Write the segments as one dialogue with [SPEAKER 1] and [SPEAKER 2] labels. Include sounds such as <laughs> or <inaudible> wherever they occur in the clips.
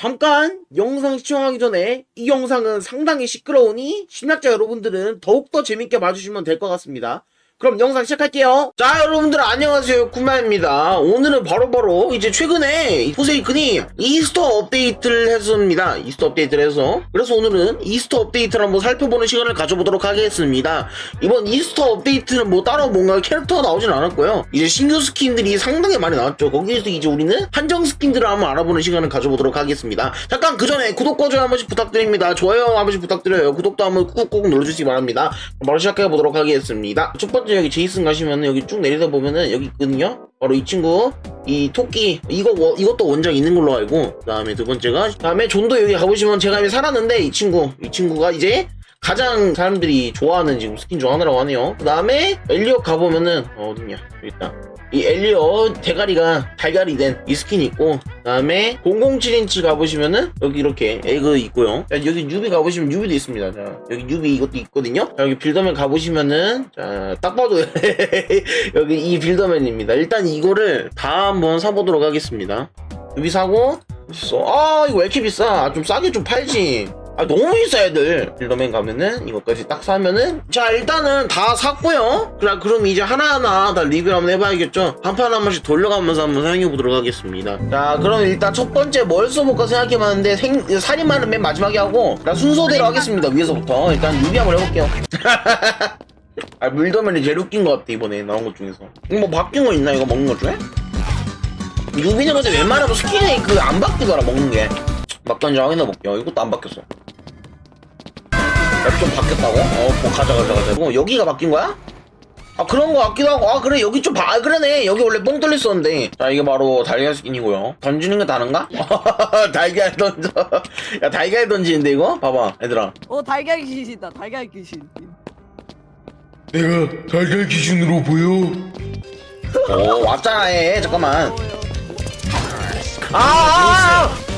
[SPEAKER 1] 잠깐 영상 시청하기 전에 이 영상은 상당히 시끄러우니 심리학자 여러분들은 더욱더 재밌게 봐주시면 될 것 같습니다. 그럼 영상 시작할게요. 자, 여러분들 안녕하세요. 쿠마입니다. 오늘은 바로 바로 이제 최근에 포세이큰이 이스터 업데이트를 했습니다. 이스터 업데이트를 해서. 그래서 오늘은 이스터 업데이트를 한번 살펴보는 시간을 가져보도록 하겠습니다. 이번 이스터 업데이트는 뭐 따로 뭔가 캐릭터가 나오진 않았고요. 이제 신규 스킨들이 상당히 많이 나왔죠. 거기에서 이제 우리는 한정 스킨들을 한번 알아보는 시간을 가져보도록 하겠습니다. 잠깐 그 전에 구독과 좋아요 한 번씩 부탁드립니다. 좋아요 한 번씩 부탁드려요. 구독도 한번 꾹꾹 눌러주시기 바랍니다. 바로 시작해 보도록 하겠습니다. 첫 번째 여기 제이슨 가시면 여기 쭉 내리다 보면은 여기 있거든요. 바로 이 친구 이 토끼 이거 워- 이것도 원정 있는 걸로 알고 그다음에 두 번째가 그다음에 존도 여기 가보시면 제가 여기 살았는데 이 친구 이 친구가 이제 가장 사람들이 좋아하는 지금 스킨 중 하나라고 하네요. 그 다음에 엘리엇 가보면은 어, 어딨냐 여기 있다. 이 엘리엇 대가리가 달걀이 된 이 스킨이 있고 그 다음에 007인치 가보시면은 여기 이렇게 에그 있고요. 자, 여기 뉴비 가보시면 뉴비도 있습니다. 자, 여기 뉴비 이것도 있거든요. 자, 여기 빌더맨 가보시면은 자, 딱 봐도 <laughs> 여기 이 빌더맨입니다. 일단 이거를 다 한번 사보도록 하겠습니다. 뉴비 사고 있어. 아 이거 왜 이렇게 비싸? 아, 좀 싸게 좀 팔지. 아 너무 비싸 애들. 빌더맨 가면은 이것까지 딱 사면은. 자 일단은 다 샀고요. 그래 그럼 이제 하나하나 다 리뷰 한번 해봐야겠죠? 한판 한 번씩 돌려가면서 한번 사용해 보도록 하겠습니다. 자 그럼 일단 첫 번째 뭘 써볼까 생각해봤는데 생, 살인마는 맨 마지막에 하고 나 순서대로 하겠습니다 위에서부터. 일단 리뷰 한번 해볼게요. <laughs> 아 빌더맨이 제일 웃긴 것 같아 이번에 나온 것 중에서. 뭐 바뀐 거 있나 이거 먹는 것 중에? 유비는 근데 웬만하면 스킨이 그 안 바뀌더라 먹는 게 막간지 확인해 볼게요. 이것도 안 바뀌었어. 맵 좀 바뀌었다고? 어, 뭐 가자 가자 가자. 어, 여기가 바뀐 거야? 아 그런 거 같기도 하고 아 그래 여기 좀 봐. 아, 그러네 여기 원래 뻥 뚫려 있었는데 자 이게 바로 달걀 스킨이고요 던지는 게 다른가? <laughs> 달걀 던져 야 달걀 던지는데 이거? 봐봐 얘들아
[SPEAKER 2] 어 달걀 귀신이다 달걀 귀신
[SPEAKER 3] 내가 달걀 기준으로 보여.
[SPEAKER 1] 오 왔잖아 얘 잠깐만
[SPEAKER 2] 어,
[SPEAKER 1] 아, 아, 아!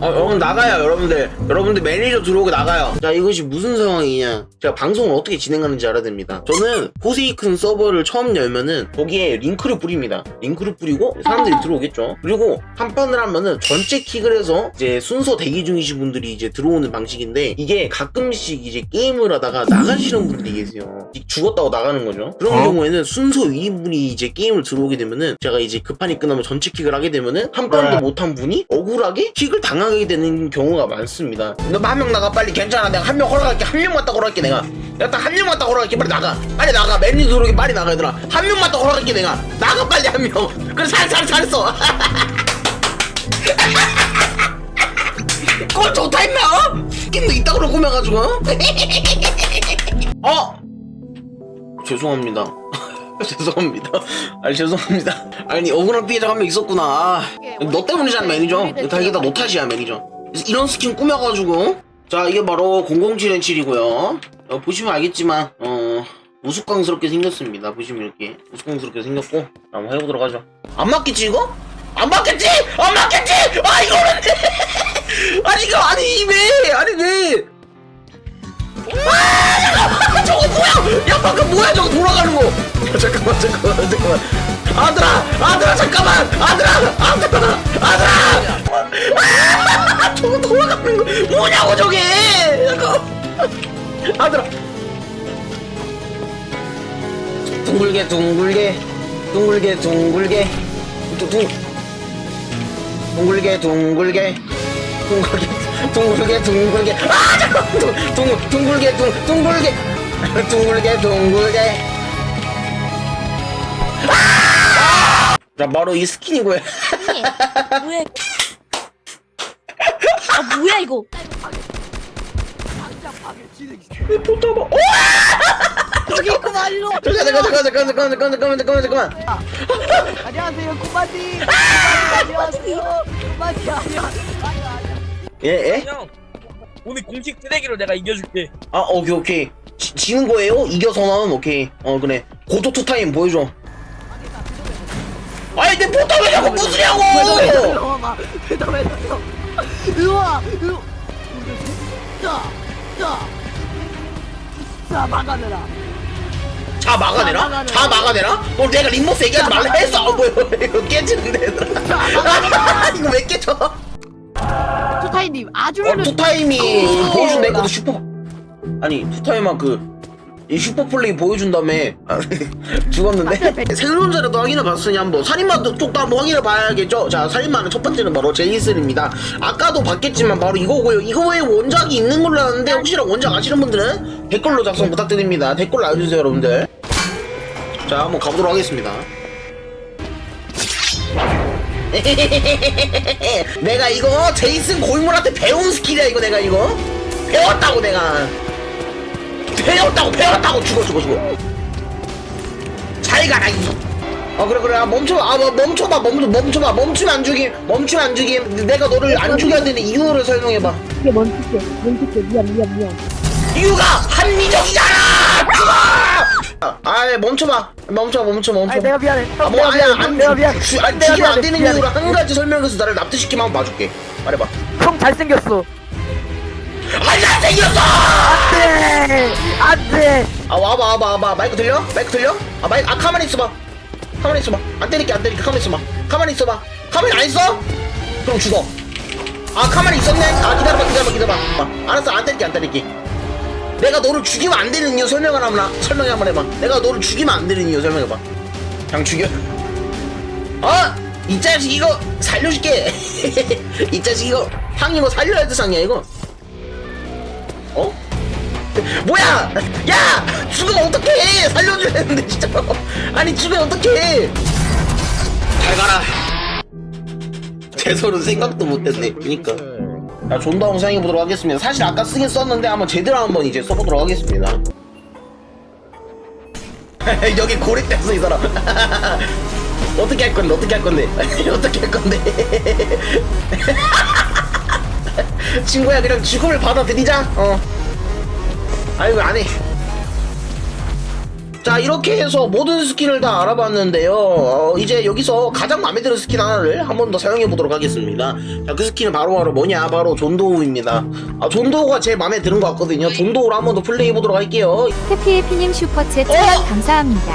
[SPEAKER 1] 아, 여러분 나가요 여러분들. 여러분들 매니저 들어오고 나가요. 자 이것이 무슨 상황이냐? 제가 방송을 어떻게 진행하는지 알아야 됩니다. 저는 포세이큰 서버를 처음 열면은 거기에 링크를 뿌립니다. 링크를 뿌리고 사람들이 들어오겠죠? 그리고 한 판을 하면은 전체 킥을 해서 이제 순서 대기 중이신 분들이 이제 들어오는 방식인데 이게 가끔씩 이제 게임을 하다가 나가시는 분들이 계세요. 죽었다고 나가는 거죠. 그런
[SPEAKER 3] 어?
[SPEAKER 1] 경우에는 순서 위분이 이제 게임을 들어오게 되면은 제가 이제 그 판이 끝나면 전체 킥을 하게 되면은 한 판도
[SPEAKER 3] 네.
[SPEAKER 1] 못한 분이 억울하게 킥을 당 하게 되는 경우가 많습니다. 너 한 명 나가 빨리 괜찮아. 내가 한명 허락할게. 한 명만 딱 허락할게 내가. 내가 딱 한 명만 딱 허락할게. 빨리 나가. 빨리 나가. 매니저 들어오게 빨리 나가 얘들아. 한 명만 딱 허락할게 내가. 나가 빨리 한 명. <laughs> 그래 잘잘 잘했어. 꼴 좋다 임마. 어? 스킨도 이따구로 꾸며가지고. 어? <laughs> 죄송합니다. <laughs> 죄송합니다. 아니 죄송합니다. 아니 억울한 피해자가 한 명 있었구나. 아, 너 때문이잖아 매니저. 다 이게 다 너 탓이야 매니저. 이런 스킨 꾸며가지고 자 이게 바로 007N7이고요. 어, 보시면 알겠지만 어 우스꽝스럽게 생겼습니다. 보시면 이렇게 우스꽝스럽게 생겼고 한번 해보도록 하죠. 안 맞겠지 이거? 안 맞겠지? 안 맞겠지? 아 이거는 <laughs> 아니 이거 아니 왜? 아니 왜? 방금 뭐야 저거 돌아가는 거? 야, 잠깐만 잠깐만 잠깐만. 아들아 아들아 잠깐만! 아들아! 아들아 아들아! 아 저거 돌아가는 거 뭐냐고 저게! 잠깐 아들아. 둥글게 둥글게. 둥글게 둥글게. 둥 둥글게 둥글게. 둥글게 둥글게 둥글게. 아 잠깐 둥, 둥 둥글게 둥 둥글게 둥글게 둥글게 아! 자 바로 이 스킨이고요
[SPEAKER 4] 뭐야? <laughs> 아 뭐야 이거?
[SPEAKER 1] 붙어봐 오!
[SPEAKER 2] 여기 있구만 일로 와.
[SPEAKER 1] 잠깐 잠깐 잠깐 잠깐 잠깐 잠깐 잠깐 잠깐 잠깐
[SPEAKER 2] 안녕하세요 구마님 안녕하세요 안녕하세요
[SPEAKER 1] 예 예?
[SPEAKER 5] 형 오늘 공식 쓰레기로 내가 이겨줄게
[SPEAKER 1] 아 오케이 오케이 지, 지는 거예요? 이겨서는 오케이. 어 그래. 고조 투타임 보여줘. 아니 내 포탑 왜 자꾸 부수냐고!
[SPEAKER 2] 배달해줘 배달해줘 으와 으 자자 자 막아내라?
[SPEAKER 1] 다 막아내라? 다 막아내라? 어 내가 림보스 얘기하지 말라 했어 어 뭐야 이거 깨지는데. <laughs> 이거 왜 깨져?
[SPEAKER 2] 투타이님 아주
[SPEAKER 1] 어, 투타임이 보여준 내 것도 슈퍼 아니 투타임만 그이 슈퍼 플레이 보여준 다음에 아, <laughs> 죽었는데? 생존자라도 확인해 봤으니 한번 살인마 쪽도 한번 확인해 봐야겠죠? 자 살인마는 첫 번째는 바로 제이슨입니다. 아까도 봤겠지만 바로 이거고요. 이거 외에 원작이 있는 걸로 아는데 혹시나 원작 아시는 분들은 댓글로 작성 부탁드립니다. 댓글 알려주세요 여러분들. 자 한번 가보도록 하겠습니다. <laughs> 내가 이거 제이슨 고인물한테 배운 스킬이야 이거 내가 이거. 배웠다고 내가 배웠다고 배웠다고. 죽어 죽어 죽어. 잘 가라 이어 그래 그래. 아, 멈춰봐 아 뭐, 멈춰봐. 멈춰 멈춰봐. 멈추면 안 죽임. 멈추면 안 죽임. 내가 너를 안 죽여야 되는 이유를 설명해봐.
[SPEAKER 4] 이게 멈출게. 멈출게. 미안 미안 미안.
[SPEAKER 1] 이유가 합리적이잖아! 죽어! 아이 멈춰봐. 멈춰 멈춰 멈춰.
[SPEAKER 2] 아니 내가 미안해.
[SPEAKER 1] 아,
[SPEAKER 2] 형,
[SPEAKER 1] 뭐, 아니야,
[SPEAKER 2] 미안해
[SPEAKER 1] 안,
[SPEAKER 2] 내가 미안해
[SPEAKER 1] 주, 아니,
[SPEAKER 2] 내가
[SPEAKER 1] 죽이면 안 되는
[SPEAKER 2] 미안해.
[SPEAKER 1] 이유로 한 가지 설명해서 나를 납득시키면 한번 봐줄게. 말해봐.
[SPEAKER 2] 형 잘생겼어.
[SPEAKER 1] 아, 잘생겼어!
[SPEAKER 2] 안돼
[SPEAKER 1] 아, 와봐, 와봐, 와봐. 마이크 들려? 마이크 들려? 아, 마이크, 아, 가만히 있어봐. 가만히 있어봐. 안 때릴게, 안 때릴게. 가만히 있어봐. 가만히 있어봐. 가만히 안 있어? 그럼 죽어. 아, 가만히 있었네? 아, 기다려봐, 기다려봐, 기다려봐. 아, 알았어, 안 때릴게, 안 때릴게. 내가 너를 죽이면 안 되는 이유 설명을 한번, 설명 한번 해봐. 내가 너를 죽이면 안 되는 이유 설명해봐. 그냥 죽여. 어? 이 자식 이거 살려줄게. <laughs> 이 자식 이거 상 이거 살려야 돼 상이야 이거. 어? 뭐야? 야! 죽으면 어떡해! 살려줘야 되는데 진짜. 아니 죽으면 어떡해! 잘 가라. 제설은 생각도 못했네. 그니까. 자, 존다운 사용해보도록 하겠습니다. 사실 아까 쓰긴 썼는데 한번 제대로 한번 이제 써보도록 하겠습니다. <laughs> 여기 고립됐어 이 사람. <laughs> 어떻게 할 건데? 어떻게 할 건데? <laughs> 어떻게 할 건데? 친구야 그냥 죽음을 받아들이자. 어. 아이고 안 해. 자 이렇게 해서 모든 스킨을 다 알아봤는데요. 어, 이제 여기서 가장 마음에 드는 스킨 하나를 한 번 더 사용해 보도록 하겠습니다. 자, 그 스킨은 바로 바로 뭐냐? 바로 존도우입니다. 아, 존도우가 제일 마음에 드는 것 같거든요. 존도우를 한번 더 플레이해 보도록 할게요.
[SPEAKER 6] 해피해피님 슈퍼챗
[SPEAKER 1] 어?
[SPEAKER 6] 감사합니다.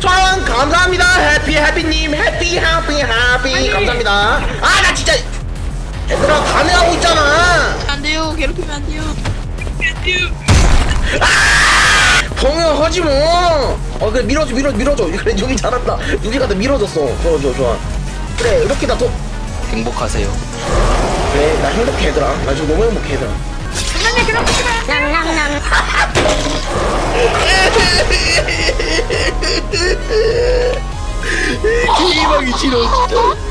[SPEAKER 1] 천 감사합니다 해피 해피님 해피 해피 해피 감사합니다 아 나 진짜 얘들아 감회하고 있잖아
[SPEAKER 4] 안 돼요 괴롭히면 안 돼요
[SPEAKER 1] 동요하지 뭐어 그래 밀어줘 밀어 밀어줘. <laughs> 그래 여기 잘한다. 유기가 더 밀어줬어. 좋아 좋아 좋아. 그래 이렇게 나 도
[SPEAKER 7] 행복하세요.
[SPEAKER 1] 그래 나 행복해 얘들아. 나 지금 너무 행복해 얘들아.
[SPEAKER 3] 게임하기 <laughs> 싫어 진짜